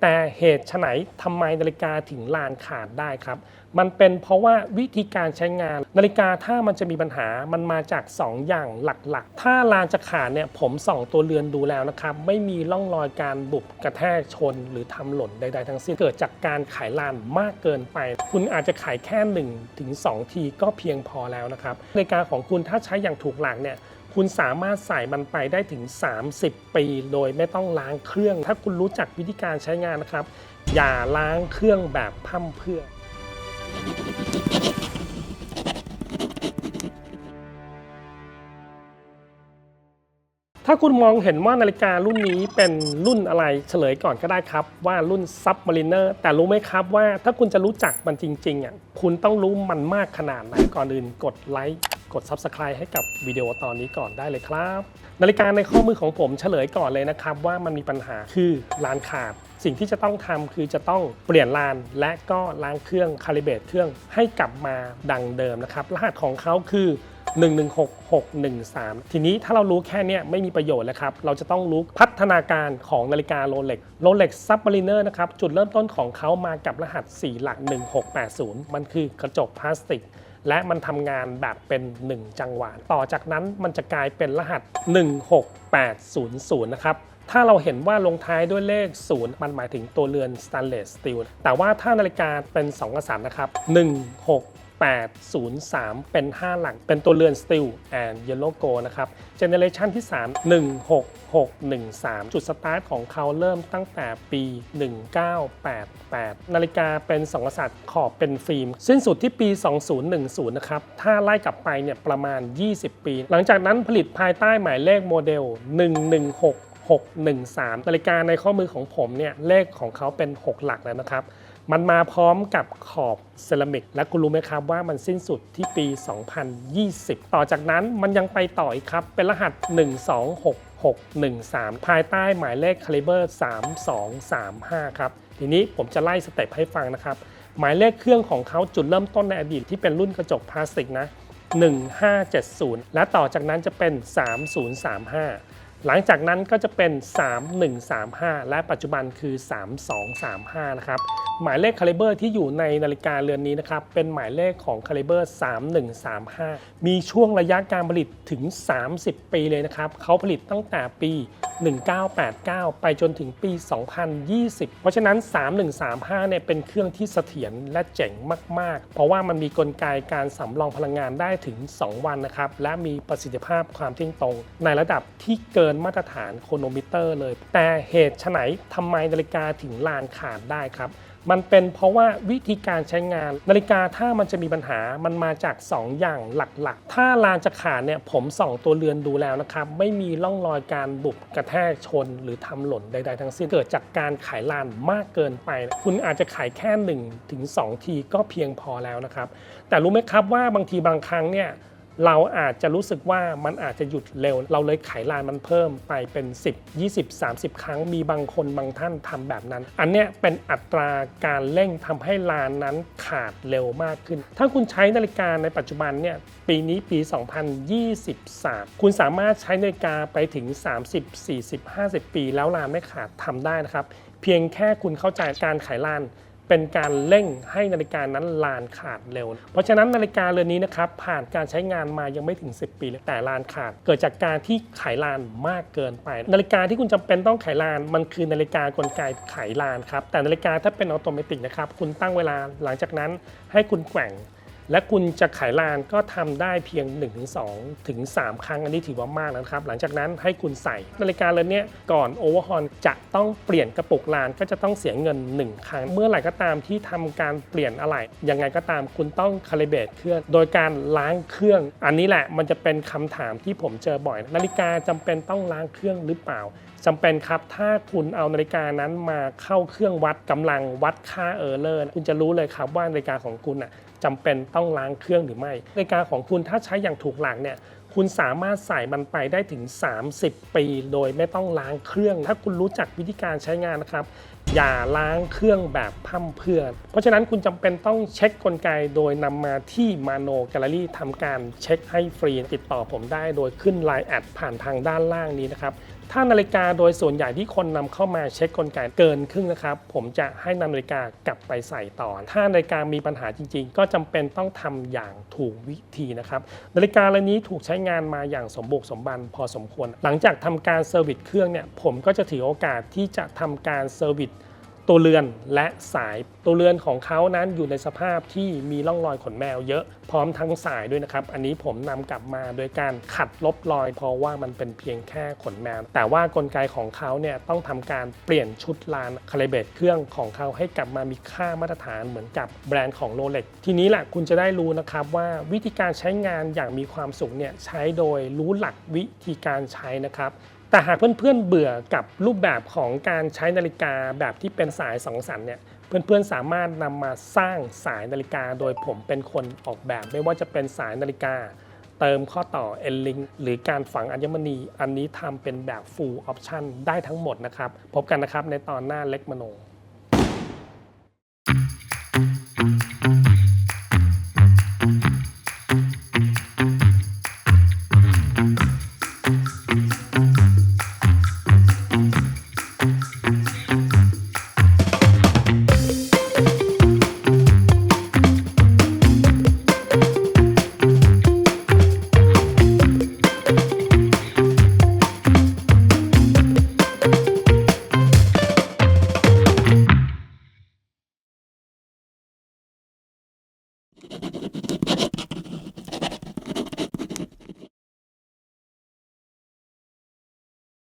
แต่เหตุไฉนทำไมนาฬิกาถึงลานขาดได้ครับ มันเป็นเพราะว่าวิธีการใช้งาน นาฬิกาถ้ามันจะมีปัญหามันมาจาก 2 อย่างหลักๆ ถ้าลานจะขาดเนี่ยผมส่องตัวเรือนดูแล้วนะครับ ไม่มีร่องรอยการบุบกระแทกชน หรือทำหล่นใด ๆ ทั้งสิ้นเกิดจากการขายลานมากเกินไป คุณอาจจะขายแค่1ถึง2ทีก็เพียงพอแล้วนะครับนาฬิกาของคุณถ้าใช้อย่างถูกหลักเนี่ย คุณสามารถใส่มันไปได้ถึง 30 ปี โดยไม่ต้องล้างเครื่อง ถ้าคุณรู้จักวิธีการใช้งานนะครับ อย่าล้างเครื่องแบบพร่ำเพื่อถ้าคุณมองเห็นว่านาฬิการุ่นนี้เป็นรุ่นอะไรเฉลยก่อนก็ได้ครับ ว่ารุ่น Submariner แต่รู้ไหมครับว่าถ้าคุณจะรู้จักมันจริงๆอะคุณต้องรู้มันมากขนาดไหนก่อนอื่นกดไลค์ กด Subscribe ให้กับวิดีโอตอนนี้ก่อนได้เลยครับ นาฬิกาในข้อมือของผมเฉลยก่อนเลยนะครับ ว่ามันมีปัญหาคือลานขาด สิ่งที่จะต้องทำคือจะต้องเปลี่ยนลาน และก็ล้างเครื่องคาลิเบรตเครื่องให้กลับมาดังเดิมนะครับ รหัสของเขาคือ116613 ทีนี้ถ้าเรารู้แค่เนี้ยไม่มีประโยชน์แล้วครับ เราจะต้องรู้พัฒนาการของนาฬิกาโรเล็กโรเล็กซับมารีเนอร์นะครับ จุดเริ่มต้นของเขามากับรหัส 4 หลัก 1680 มันคือกระจกพลาสติก และมันทำงานแบบเป็น 1 จังหวะ ต่อจากนั้นมันจะกลายเป็นรหัส 16800 นะครับ ถ้าเราเห็นว่าลงท้ายด้วยเลข 0 มันหมายถึงตัวเรือน stainless steel แต่ว่าถ้านาฬิกาเป็น2กษัตริย์นะครับ 803 เป็น 5 หลัก เป็นตัวเรือน steel and yellow Go นะครับเจเนเรชันที่ 3 16613 จุดสตาร์ทของเขาเริ่มตั้งแต่ปี 1988 นาฬิกาเป็น2กษัตริย์ขอบเป็นฟิล์ม สิ้นสุดที่ปี 2010 นะครับ ถ้าไล่กลับไปเนี่ยประมาณ 20 ปี หลังจากนั้นผลิตภายใต้หมายเลขโมเดล 116 613 นาฬิกาในข้อมือของผมเนี่ยเลขของเขาเป็น 6 หลักแล้วนะครับ มันมาพร้อมกับขอบเซรามิก และคุณรู้ไหมครับว่ามันสิ้นสุดที่ปี 2020 ต่อจากนั้นมันยังไปต่ออีกครับ เป็นรหัส 126613 ภายใต้หมายเลขคาลิเบอร์ 3235 ครับ ทีนี้ผมจะไล่สเต็ปให้ฟังนะครับ หมายเลขเครื่องของเขาจุดเริ่มต้นในอดีตที่เป็นรุ่นกระจกพลาสติกนะ1570 และต่อจากนั้นจะเป็น 3035 หลังจากนั้นก็จะเป็น 3135 และปัจจุบันคือ 3235 นะครับ หมายเลขคาลิเบอร์ที่อยู่ในนาฬิกาเรือนนี้นะครับ เป็นหมายเลขของคาลิเบอร์ 3135 มีช่วงระยะการผลิตถึง 30 ปีเลยนะครับ เขาผลิตตั้งแต่ปี 1989 ไปจนถึงปี 2020 เพราะฉะนั้น 3135 เนี่ยเป็นเครื่องที่เสถียรและเจ๋งมาก ๆ เพราะว่ามันมีกลไกการสำรองพลังงานได้ถึง 2 วันนะครับ และมีประสิทธิภาพความเที่ยงตรงในระดับที่เกินมาตรฐานโคโนมิเตอร์เลย แต่เหตุไฉนทำไมนาฬิกาถึงลานขาดได้ครับ มันเป็นเพราะว่าวิธีการใช้งานนาฬิกาถ้ามันจะมีปัญหามันมาจาก 2 อย่างหลักๆ ถ้าลานจะขาดเนี่ยผมส่องตัวเรือนดูแล้วนะครับ ไม่มีร่องรอยการบุบกระแทกชน หรือทำหล่นใดๆทั้งสิ้นเกิดจากการขายลานมากเกินไป คุณอาจจะขายแค่1ถึง2ทีก็เพียงพอแล้วนะครับ แต่รู้ไหมครับว่าบางทีบางครั้งเนี่ย เราอาจจะรู้สึกว่ามันอาจจะหยุดเร็ว เราเลยไขลานมันเพิ่มไปเป็น 10 20 30 ครั้ง มีบางคนบางท่านทำแบบนั้น อันเนี้ยเป็นอัตราการเร่งทำให้ลานนั้นขาดเร็วมากขึ้น ถ้าคุณใช้นาฬิกาในปัจจุบันเนี่ยปีนี้ปี 2023 คุณสามารถใช้นาฬิกาไปถึง 30 40 50 ปี แล้วลานไม่ขาดทำได้นะครับ เพียงแค่คุณเข้าใจการไขลาน เป็นการเร่งให้นาฬิกานั้นลานขาดเร็ว เพราะฉะนั้นนาฬิกาเรือนนี้นะครับผ่านการใช้งานมายังไม่ถึง 10 ปีเลยแต่ลานขาด เกิดจากการที่ไขลานมากเกินไป นาฬิกาที่คุณจำเป็นต้องไขลานมันคือนาฬิกากลไกไขลานครับแต่นาฬิกาถ้าเป็นอัตโนมัตินะครับคุณตั้งเวลาหลังจากนั้นให้คุณแกว่ง และคุณจะขายลานก็ทำได้เพียง 1-2 ถึง 3 ครั้งอันนี้ถือว่ามากแล้วนะครับ หลังจากนั้นให้คุณใส่นาฬิกาเรือนนี้ก่อนโอเวอร์ฮอนจะต้องเปลี่ยนกระปุกลานก็จะต้องเสียเงิน 1 ครั้ง เมื่อไหร่ก็ตามที่ทำการเปลี่ยนอะไหล่ยังไงก็ตามคุณต้องคาลิเบตเครื่อง โดยการล้างเครื่อง อันนี้แหละมันจะเป็นคำถามที่ผมเจอบ่อย นาฬิกาจำเป็นต้องล้างเครื่องหรือเปล่าจำเป็นครับ ถ้าคุณเอานาฬิกานั้นมาเข้าเครื่องวัดกำลังวัดค่าเออร์เลอร์คุณจะรู้เลยครับว่านาฬิกาของคุณน่ะ จำเป็นต้องล้างเครื่องหรือไม่นาฬิกาของคุณถ้าใช้อย่างถูกหลักเนี่ยคุณสามารถใส่มันไปได้ถึง 30 ปี โดยไม่ต้องล้างเครื่อง ถ้าคุณรู้จักวิธีการใช้งานนะครับ อย่าล้างเครื่องแบบพร่ำเพื่อน เพราะฉะนั้นคุณจำเป็นต้องเช็คกลไกโดยนำมาที่มาโนแกลเลอรี่ทำการเช็คให้ฟรี ติดต่อผมได้โดยขึ้นไลน์แอดผ่านทางด้านล่างนี้นะครับ ถ้านาฬิกาโดยส่วนใหญ่ที่คนนำเข้ามาเช็คกลไกเกินครึ่งนะครับ ผมจะให้นำนาฬิกากลับไปใส่ต่อ ถ้านาฬิกามีปัญหาจริง ๆ ก็จำเป็นต้องทำอย่างถูกวิธีนะครับนาฬิกาเรือนนี้ถูกใช้งานมาอย่างสมบุกสมบันพอสมควร หลังจากทำการเซอร์วิสเครื่องเนี่ยผมก็จะถือโอกาสที่จะทำการเซอร์วิส ตัวเรือนและสายตัวเรือนของเขานั้นอยู่ในสภาพที่มีร่องรอยขนแมวเยอะพร้อมทั้งสายด้วยนะครับ อันนี้ผมนำกลับมาโดยการขัดลบรอย เพราะว่ามันเป็นเพียงแค่ขนแมว แต่ว่ากลไกของเขาเนี่ยต้องทำการเปลี่ยนชุดลานคาลิเบตเครื่องของเขาให้กลับมามีค่ามาตรฐานเหมือนกับแบรนด์ของโรเล็กทีนี้แหละคุณจะได้รู้นะครับว่าวิธีการใช้งานอย่างมีความสุขเนี่ยใช้โดยรู้หลักวิธีการใช้นะครับ แต่หากเพื่อนๆเบื่อกับรูปแบบของการใช้นาฬิกาแบบที่เป็นสายสองสันเนี่ยเพื่อนๆสามารถนำมาสร้างสายนาฬิกาโดยผมเป็นคนออกแบบ ไม่ว่าจะเป็นสายนาฬิกา เติมข้อต่อ n l i n k หรือการฝังอัญมณี อันนี้ทำเป็นแบบ full option ได้ทั้งหมดนะครับ พบกันนะครับในตอนหน้าเล็กมโน